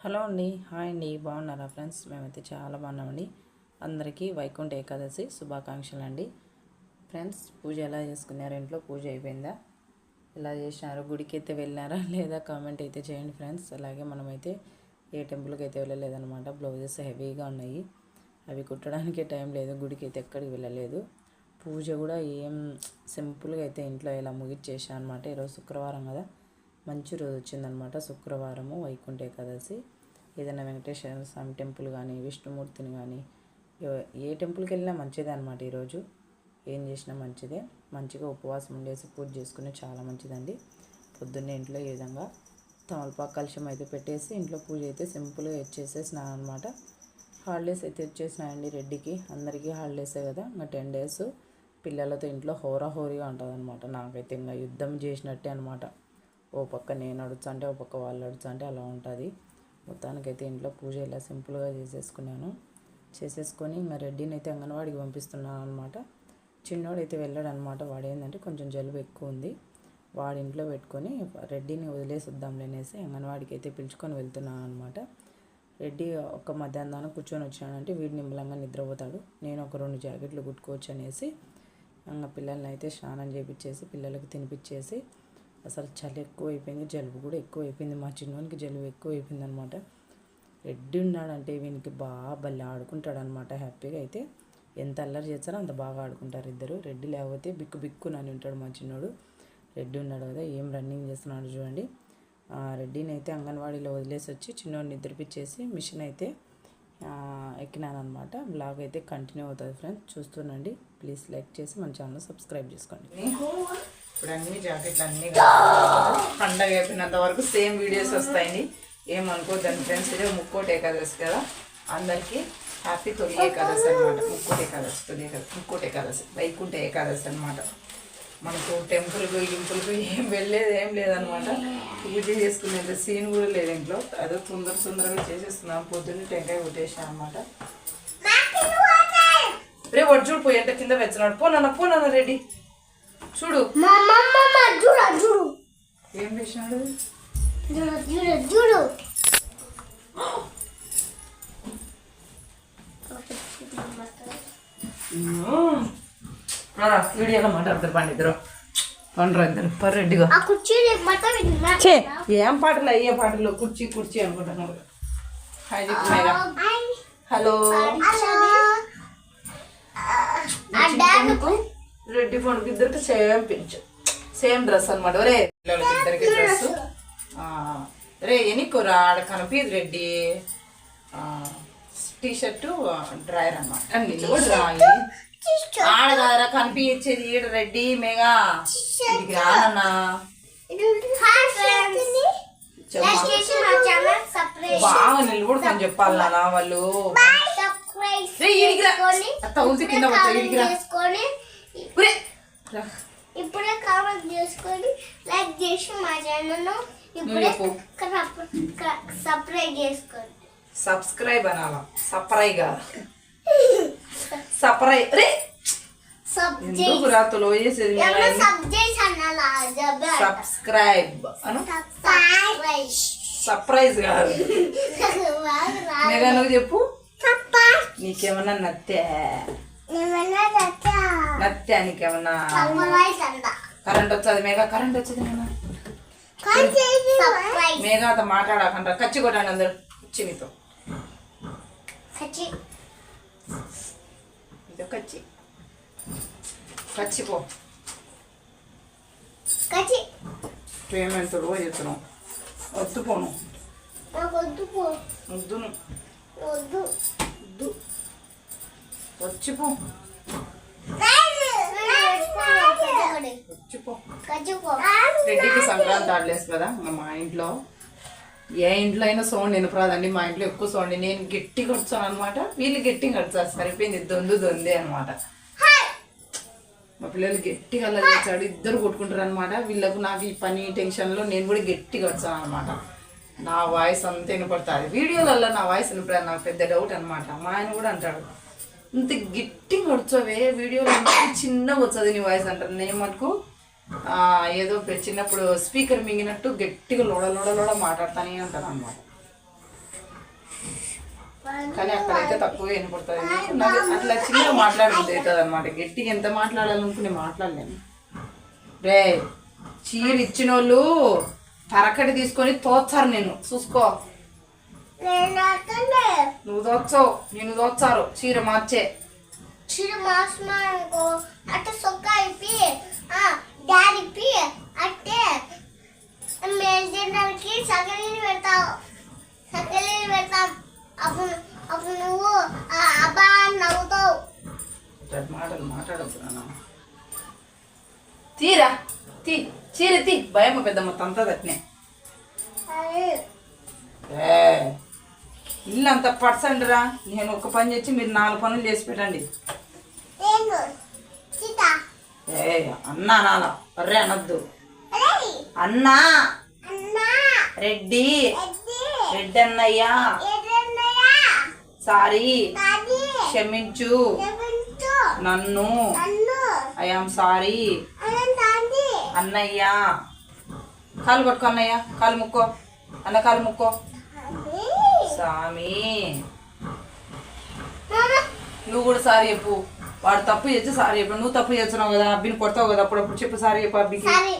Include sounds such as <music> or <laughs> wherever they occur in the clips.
Hello అండి. Hi అండి. బాగున్నారా ఫ్రెండ్స్? మేమైతే చాలా బాగున్నామండి. అందరికీ వైకుంఠ ఏకాదశి శుభాకాంక్షలు అండి. ఫ్రెండ్స్ పూజ ఎలా చేసుకున్నారు? ఇంట్లో పూజ అయిపోయిందా? ఎలా చేసినారు? గుడికి అయితే వెళ్ళినారా? <laughs> లేదా కామెంట్ అయితే చేయండి ఫ్రెండ్స్. అలాగే మనమైతే ఏ టెంపుల్కి అయితే వెళ్ళలేదన్నమాట. బ్లౌజెస్ హెవీగా ఉన్నాయి. అవి కుట్టడానికి టైం లేదు. గుడికి అయితే ఎక్కడికి వెళ్ళలేదు. పూజ కూడా ఏం సింపుల్గా అయితే ఇంట్లో ఇలా ముగిచ్చేసాను అనమాట ఈరోజు శుక్రవారం కదా. మంచి రోజు వచ్చిందనమాట. శుక్రవారము వైకుంఠ ఏకాదశి. ఏదైనా వెంకటేశ్వర స్వామి టెంపుల్ కానీ విష్ణుమూర్తిని కానీ ఏ- టెంపుల్కి వెళ్ళినా మంచిదే అనమాట ఈరోజు ఏం చేసినా మంచిదే. మంచిగా ఉపవాసం ఉండేసి పూజ చేసుకునే చాలా మంచిదండి. పొద్దున్నే ఇంట్లో ఈ విధంగా తమలపాకు కలుషం అయితే పెట్టేసి ఇంట్లో పూజ అయితే సింపుల్గా ఇచ్చేసేసినాను అనమాట. హాలిడేస్ అయితే వచ్చేసినాయండి రెడ్డికి. అందరికీ హాలిడేసే కదా. ఇంకా టెన్ డేస్ పిల్లలతో ఇంట్లో హోరా హోరీగా ఉంటుంది అనమాట నాకైతే ఇంకా యుద్ధం చేసినట్టే అనమాట. ఓ పక్క నేను అడుగుతుంటే అంటే ఓ పక్క వాళ్ళు అడుగుతుంటే అలా ఉంటుంది. మొత్తానికైతే ఇంట్లో పూజ ఇలా సింపుల్గా చేసేసుకున్నాను. చేసేసుకొని ఇంకా రెడ్డిని అయితే అంగన్వాడికి పంపిస్తున్నాను అనమాట చిన్నవాడైతే వెళ్ళాడు అనమాట వాడు ఏంటంటే కొంచెం జలుబు ఎక్కువ ఉంది వాడి ఇంట్లో పెట్టుకొని రెడ్డిని వదిలేసిద్దాంలే అనేసి అంగన్వాడికి అయితే పిలుచుకొని వెళ్తున్నాను అనమాట రెడ్డి ఒక మధ్యాహ్నం కూర్చొని వచ్చానంటే వీడు నిమ్మలంగా నిద్రపోతాడు. నేను ఒక రెండు జాకెట్లు కుట్టుకోవచ్చు అనేసి ఇంకా పిల్లల్ని అయితే స్నానం చేపించేసి పిల్లలకు తినిపించేసి అసలు చలి ఎక్కువ అయిపోయింది జలుబు కూడా ఎక్కువ అయిపోయింది మా చిన్నోనికి జలుబు ఎక్కువ అయిపోయింది అనమాట రెడ్డి ఉన్నాడంటే వీనికి బాగా బల్లి ఆడుకుంటాడు అనమాట హ్యాపీగా అయితే. ఎంత అల్లరి చేస్తారో అంత బాగా ఆడుకుంటారు ఇద్దరు. రెడ్డి లేకపోతే బిక్కు బిక్కు నన్ను ఉంటాడు మా చిన్నోడు. రెడ్డి ఉన్నాడు కదా ఏం రన్నింగ్ చేస్తున్నాడు చూడండి. రెడ్డిని అయితే అంగన్వాడీలో వదిలేసి వచ్చి చిన్నోడిని నిద్రపిచ్చేసి మిషన్ అయితే ఎక్కినానమాట బ్లాగ్ అయితే కంటిన్యూ అవుతుంది ఫ్రెండ్స్ చూస్తుండండి. ప్లీజ్ లైక్ చేసి మన ఛానల్ సబ్స్క్రైబ్ చేసుకోండి. ఇప్పుడు అన్ని జాకెట్లు అన్ని పండగ అయిపోయినంత వరకు సేమ్ వీడియోస్ వస్తాయండి ఏమనుకోద్దండి ఫ్రెండ్స్ ఇదే ముక్కోటి ఏకాదశి కదా. అందరికీ హ్యాపీ తొలి ఏకాదశి అనమాట ముక్కోటి ఏకాదశి తొలి ఏకాదశి ముక్కోటి ఏకాదశి వైకుంఠ ఏకాదశి అనమాట మనకు టెంపుల్కు ఇంపుల్కు ఏం వెళ్ళేది ఏం లేదనమాట పూజ చేసుకునేది సీన్ కూడా లేదు ఇంట్లో. అదే తొందర తొందరగా చేసేస్తున్నాం. పొద్దున్నే టెంకాయ కొట్టేసాం అనమాట రే వాడు చూడు పోయి ఎంత కింద వెచ్చినాడు పో నాన్న పో నాన్న రెడీ. చూడు. చూడు చూడు. ఏం వేసినాడు చూడు చూడు చూడు. వీడియోలో మాట్లాడతారు పండి ఇద్దరు. పండ్రు పర్రెడ్డిగా చే ఏం పాటలు అయ్యే పాటలు? కుర్చీ కుర్చీ అనుకుంటున్నారు హలో. రెడ్డి ఫోన్కి ఇద్దరికి సేమ్ పించ్. సేమ్ డ్రెస్ అనమాట పిల్లలకి ఇద్దరికి డ్రెస్ రే ఎనికోరా ఆడ కనిపించదు రెడ్డి. టీ షర్టు డ్రైయర్ అనమాట నీళ్ళు కూడా ఆడ కదరా కనిపించేది ఈడ రెడ్డి మేఘా. ఇడికి రానన్నా. బాగా నిలబడుకొని చెప్పాలి నాన్న వాళ్ళు. రే రా. ఊసి కింద పడతా ఈడికి రా చేసుకొని ఒరే, రా. ఇప్పుడే కామెంట్ చేసుకొని లైక్ చేసి మా ఛానల్ ఇప్పుడే. సబ్స్క్రైబ్ చేసుకోండి. సబ్స్క్రైబ్ అనాలా? సప్రై కాదు సప్రై రే! సబ్ ఎందుకు రాతలో వేసేది సబ్స్క్రైబ్. అను. సర్ప్రైజ్. కాదు. <laughs> మెగా నువ్వు చెప్పు. నీకేమన్నా నత్తే? నత్తే నీకేమన్నా కరెంట్ వచ్చేది మేఘా కరెంట్ వచ్చేది మేఘా. మేఘాతో మాట్లాడకంట కచ్చి కొట్టండి అందరు. వచ్చి మీతో. ఇదో కచ్చి. కచ్చి పో. పేమెంట్ రోజు చెప్తున్నాం వద్దు పోను వద్దును. వద్దు. వచ్చి వచ్చి పో. రెడ్డికి సంక్రాంతి ఆడలేదు కదా మా ఇంట్లో. ఏ ఇంట్లో అయినా సౌండ్ వినపరాదండి మా ఇంట్లో ఎక్కువ సౌండ్. నేను గట్టి కొడుచాను అనమాట వీళ్ళు గట్టి కడుచారు సరిపోయింది దొందు దొందే అనమాట మా పిల్లలు గట్టిగా అలా చేశాడు ఇద్దరు కొట్టుకుంటారు అనమాట వీళ్ళకు నాకు ఈ పని టెన్షన్లో నేను కూడా గట్టిగా వచ్చాను అనమాట నా వాయిస్ అంతా వినపడుతుంది. వీడియోలలో నా వాయిస్ వినపడదు. నాకు పెద్ద డౌట్ అనమాట మా ఆయన కూడా అంటాడు. ఇంత గట్టిగా వచ్చావే వీడియోలో చిన్నగా వచ్చేది నీ వాయిస్ అంటారు. నేను ఏదో చిన్నప్పుడు స్పీకర్ మింగినట్టు గట్టిగా లోడ లోడ లోడ మాట్లాడతానే ఉంటాను అనమాట కానీ అక్కడైతే తక్కువ వినపడుతుంది. నాకు అట్లా చిన్నగా మాట్లాడుతుంది అవుతుంది అనమాట గట్టిగా ఎంత మాట్లాడాలనుకుని మాట్లాడలేను. రే చీర ఇచ్చిన వాళ్ళు తరకటి తీసుకొని తోచారు నేను చూసుకో. నువ్వు తోచావు నేను తోచారు చీర మార్చే. చిరు మాసమానుకో అట్ట సొక్క అయిపి డాడీ ఇప్పి అట్టే. మేము తినడానికి సగలిని పెడతావు. సగలిని పెడతాం. అప్పుడు అప్పుడు నువ్వు ఆ అబ్బా అని నవ్వుతావు. మాటలు మాట్లాడద్దు తీరా. తీ. చీర తీ. భయం పెద్దమ్మ తంత తట్నే అది ఏ ఇల్లు అంత పర్సెంట్ రా నేను ఒక పని చేసి మీరు నాలుగు పనులు చేసి పెట్టండి. ఏ అన్నా నాన్న అర్రే అనొద్దు. అన్నా! రెడ్డి! రెడ్డి! అన్నయ్య సారీ! క్షమించు. నన్ను. I am sorry. అన్నయ్య! కాలు పట్టుకో అన్నయ్య. కాలు ముక్కో. అన్న కాలు ముక్కో. సామి మామ నువ్వు కూడా సారీ చెప్పు. వాడు తప్పు చేస్తే సారీ చెప్పు. నువ్వు తప్పు చేస్తున్నావు కదా అబ్బిని కొడతావు కదా అప్పుడప్పుడు చెప్పు సారీ చెప్పు అబ్బికి. సారీ.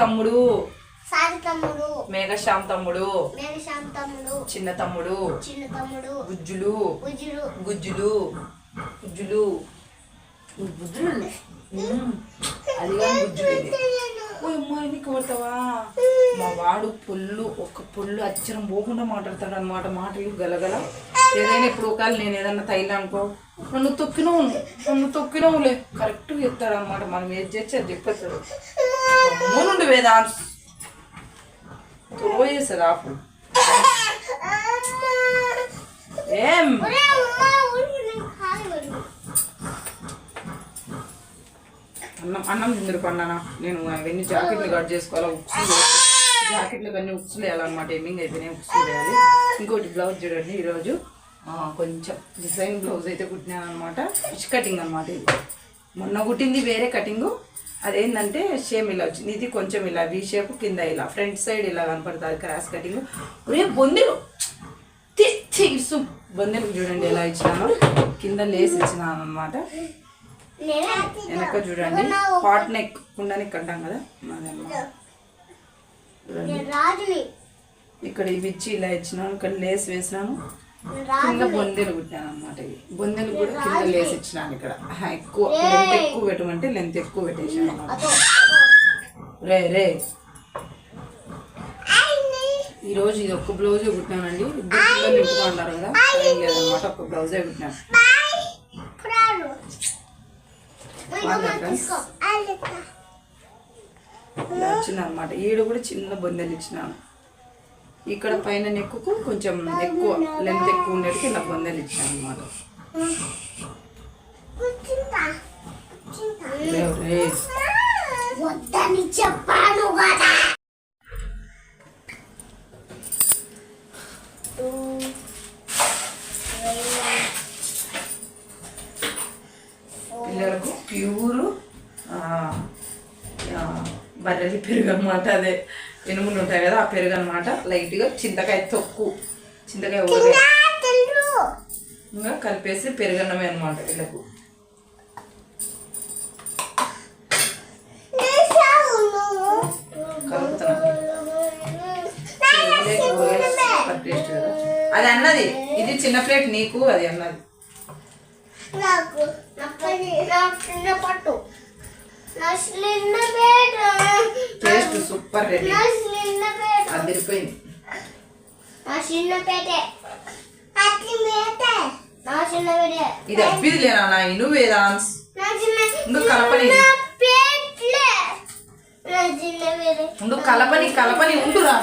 తమ్ముడు. మేఘశ్యామ్ తమ్ముడు. చిన్న తమ్ముడు. చిన్న తమ్ముడు. గుజ్జులు. గుజ్జులు గుజ్జులు గుజ్జులు <laughs> ఉమ్. అది గుజ్జులు <laughs> కొడతావా? వాడు పుల్లు ఒక పుల్లు అచ్చరం పోకుండా మాట్లాడతాడు అనమాట మాటలు గలగల. ఏదైనా ఇప్పుడు ఒకవేళ నేను ఏదన్నా తైలు అనుకో నన్ను తొక్కినవు నన్ను తొక్కినవులే కరెక్ట్గా చెప్తాడు అనమాట మనం ఏది చేస్తే అది చెప్పేస్తాడు నుండి వేదా త్రో చేస్తుంది ఆపు. ఏం? అన్నం అన్నం తిందరు పన్నానా? నేను అవన్నీ జాకెట్లు కట్ చేసుకోవాలా ఉప్పు జాకెట్లు కానీ ఉక్సులు వేయాలన్నమాట ఏమింగ్ అయిపోయినాయి ఉక్సులు వేయాలి ఇంకోటి బ్లౌజ్ చూడండి ఈరోజు. కొంచెం డిజైన్ బ్లౌజ్ అయితే కుట్టినాను అనమాట ఫిష్ కటింగ్ అనమాట ఇది. మొన్న కుట్టింది వేరే కటింగ్ అదేంటంటే సేమ్ ఇలా వచ్చింది ఇది కొంచెం ఇలా వీ షేప్ కింద ఇలా ఫ్రంట్ సైడ్ ఇలా కనపడుతుంది క్రాస్ కటింగ్ ఒరే బొందెలు! తీసు బొందెలకు చూడండి ఎలా ఇచ్చినాను. కింద లేస్ ఇచ్చినాను అనమాట వెనక చూడండి. పాట్ నెక్ కుండ నెక్ అంటాం కదా. అదన్నమాట. చూడండి ఇక్కడ ఇవి ఇచ్చి ఇలా ఇచ్చినాను ఇక్కడ లేస్ వేసినాను కింద బొందెలు కుట్టాను అనమాట ఇవి. బొందెలు కూడా కింద లేస్ ఇచ్చినాను ఇక్కడ. ఎక్కువ లెంత్ ఎక్కువ పెట్టమంటే లెంత్ ఎక్కువ పెట్టేసాను అనమాట రే రే. ఆయన్ని. ఈ రోజు ఇది ఒక్క బ్లౌజ్ కుట్టినానండి ఇద్దరు పిల్లలు ఉన్నారు కదా ఏం లేదనమాట ఒక బ్లౌజే కుట్టినాను. బాయ్. ఇలా వచ్చింది అనమాట ఈడు కూడా చిన్న బొందెలు ఇచ్చినాను ఇక్కడ పైన నెక్కుకు కొంచెం ఎక్కువ లెంత్ ఎక్కువ ఉండేటికి ఇలా బొందెలు ఇచ్చాను అనమాట చెప్పాను కదా పిల్లలకు ప్యూరు బర్రెలు పెరుగు అనమాట అదే ఎనుములు ఉంటాయి కదా ఆ పెరుగు అనమాట లైట్గా చింతకాయ తొక్కు. చింతకాయ ఇంకా కలిపేసి పెరుగన్నమే అనమాట వీళ్ళకు. అది అన్నది. ఇది చిన్న ప్లేట్ నీకు అది అన్నది. నాకు పట్టు. టేస్ట్ సూపర్ రెడీ అదిరిపోయింది. ఇది అబ్బిది లేనా నా ఇను ఇందు కలపని. ఉండు కలపని కలపని ఉండురా.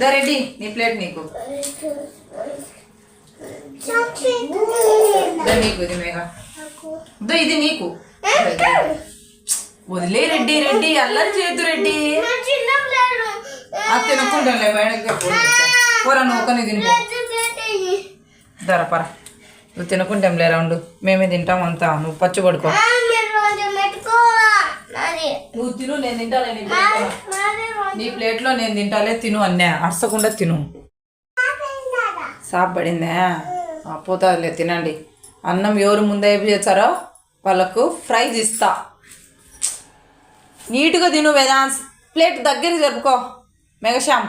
దా రెడ్డి నీ ప్లేట్ నీకు. నీకు ఇది మేఘ. దో ఇది నీకు. వదిలే రెడ్డి రెడ్డి అల్లరి చేద్దు రెడ్డి. అది తినకుండాలే మేడకి కూర నూకని తినిపో. ధర పర. నువ్వు తినకుంటాం రౌండ్ మేమే తింటాం అంతా. నువ్వు పచ్చి పడుకో మీరు కొంచెం పెట్టుకోవాలా నాది నువ్వు తిను నేను తింటాలే నీ ప్లేట్లో నీ ప్లేట్లో నేను తింటాలే తిను అన్నా అరసకుండా తిను. సాప్ పడిందా ఆ, పోతాదిలే తినండి. అన్నం ఎవరు ముందే చేస్తారో వాళ్ళకు ఫ్రైజ్ ఇస్తా. నీట్గా తిను వేదాన్స్ ప్లేట్ దగ్గరికి జరుపుకో. మెగశ్యామ్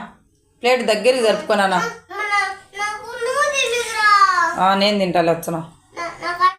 ప్లేట్ దగ్గరికి జరుపుకో నాన్న. మన నాకు నువ్వు తిరుగురా నేను తింటాలే వచ్చిన